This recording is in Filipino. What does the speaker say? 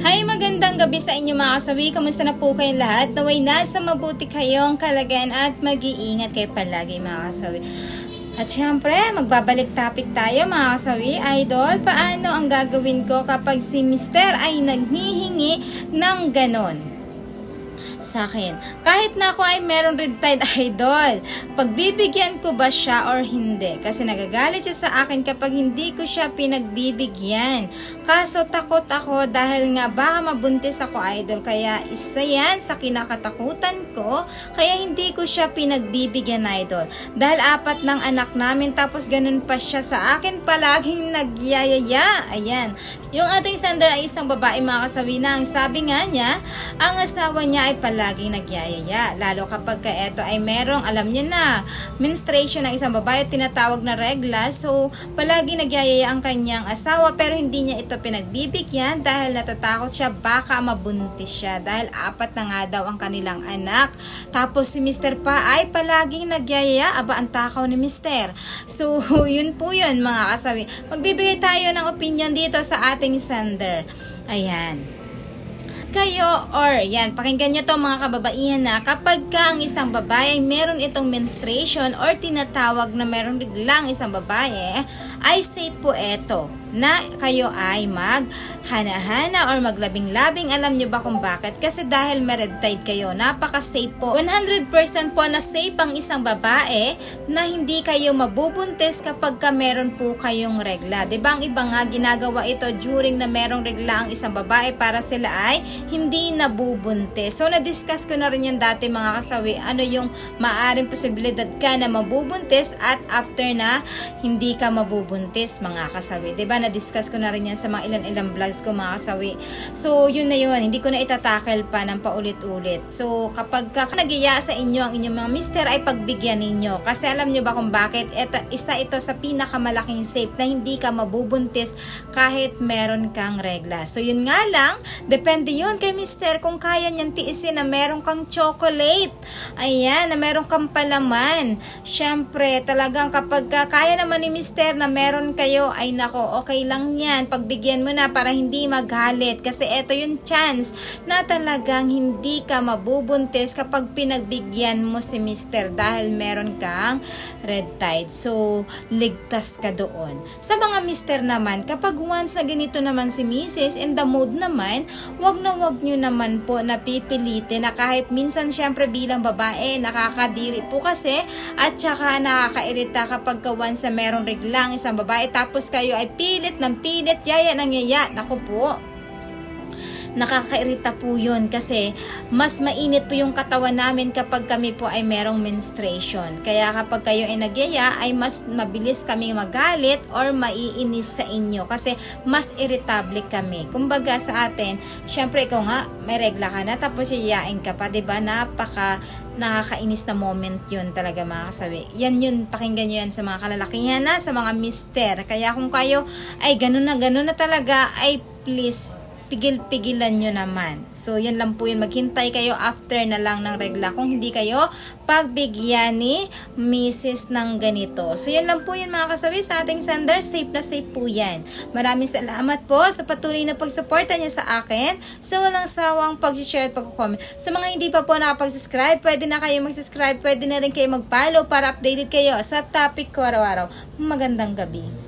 Hi, magandang gabi sa inyo mga kasawi. Kamusta na po kayong lahat? Naway nasa mabuti kayong kalagayan at mag-iingat kayo palagi mga kasawi. At syempre, magbabalik topic tayo mga kasawi. Idol, paano ang gagawin ko kapag si Mister ay naghihingi ng ganon? Sa akin. Kahit na ako ay meron red tide idol, pagbibigyan ko ba siya or hindi? Kasi nagagalit siya sa akin kapag hindi ko siya pinagbibigyan. Kaso takot ako dahil nga baka mabuntis ako idol. Kaya isa yan sa kinakatakutan ko. Kaya hindi ko siya pinagbibigyan idol. Dahil apat ng anak namin tapos ganun pa siya sa akin palaging nagyayaya. Ayan. Yung ating sender ay isang babae mga kasawi na ang sabi nga niya, ang asawa niya ay palaging nagyayaya. Lalo kapag ka eto ay merong, alam niya na, menstruation ng isang babae, tinatawag na regla. So, palagi nagyayaya ang kanyang asawa pero hindi niya ito pinagbibigyan dahil natatakot siya baka mabuntis siya dahil apat na nga daw ang kanilang anak. Tapos si Mr. pa ay palaging nagyayaya, aba ang takaw ni Mr. So, yun po yun mga kasawi. Magbibigay tayo ng opinion dito sa ating sender. Ayan kayo or yan, pakinggan nyo to mga kababaihan na kapag ka ang isang babae ay meron itong menstruation or tinatawag na meron biglang isang babae, ay safe po eto na kayo ay mag hana-hana or maglabing-labing. Alam nyo ba kung bakit? Kasi dahil may red tide kayo, napaka-safe po. 100% po na safe ang isang babae na hindi kayo mabubuntis kapag ka meron po kayong regla. ba Ang iba nga ginagawa ito during na merong regla ang isang babae para sila ay hindi nabubuntis. So, na-discuss ko na rin yan dati mga kasawi. Ano yung maaring posibilidad ka na mabubuntis at after na hindi ka mabubuntis mga kasawi. ba Na-discuss ko na rin yan sa mga ilan-ilang vlogs ko mga kasawi. So, yun na yun. Hindi ko na itatakel pa ng paulit-ulit. So, kapag ka nagiya sa inyo ang inyong mga mister ay pagbigyan ninyo. Kasi alam nyo ba kung bakit? Ito, isa ito sa pinakamalaking safe na hindi ka mabubuntis kahit meron kang regla. So, yun nga lang, depende yun kay mister kung kaya niyan tiisin na meron kang chocolate. Ayan, na meron kang palaman. Siyempre, talagang kapag ka, kaya naman ni mister na meron kayo, ay nako, okay lang yan. Pagbigyan mo na para hindi magalit. Kasi eto yung chance na talagang hindi ka mabubuntis kapag pinagbigyan mo si mister dahil meron kang red tide. So, ligtas ka doon. Sa mga mister naman, kapag once na ganito naman si Mrs. in the mood naman, wag na wag nyo naman po na pipilitin na kahit minsan syempre bilang babae, nakakadiri po kasi at saka nakakairita kapag ka once na merong reglang isang babae tapos kayo ay pilit ng pilit, yaya ng yaya. Naku po, nakakairita po yun kasi mas mainit po yung katawan namin kapag kami po ay merong menstruation. Kaya kapag kayo ay nagyaya ay mas mabilis kami magalit or maiinis sa inyo kasi mas irritable kami. Kumbaga sa atin, syempre ikaw nga may regla ka na tapos iyayain ka pa, 'di ba? Napaka nakakainis na moment yun talaga mga kasabi. Yan yun, pakinggan nyo yan sa mga kalalakihan na, sa mga mister. Kaya kung kayo ay ganun na ganun na talaga, ay please pigil-pigilan nyo naman. So, yan lang po yun. Maghintay kayo after na lang ng regla kung hindi kayo pagbigyan ni Mrs. ng ganito. So, yan lang po yun mga kasabi sa ating sender. Safe na safe po yan. Maraming salamat po sa patuloy na pagsuporta niya sa akin sa walang sawang pag-share at pag-comment. Sa mga hindi pa po nakapag-subscribe, pwede na kayo mag-subscribe. Pwede na rin kayo mag-follow para updated kayo sa topic ko araw-araw. Magandang gabi.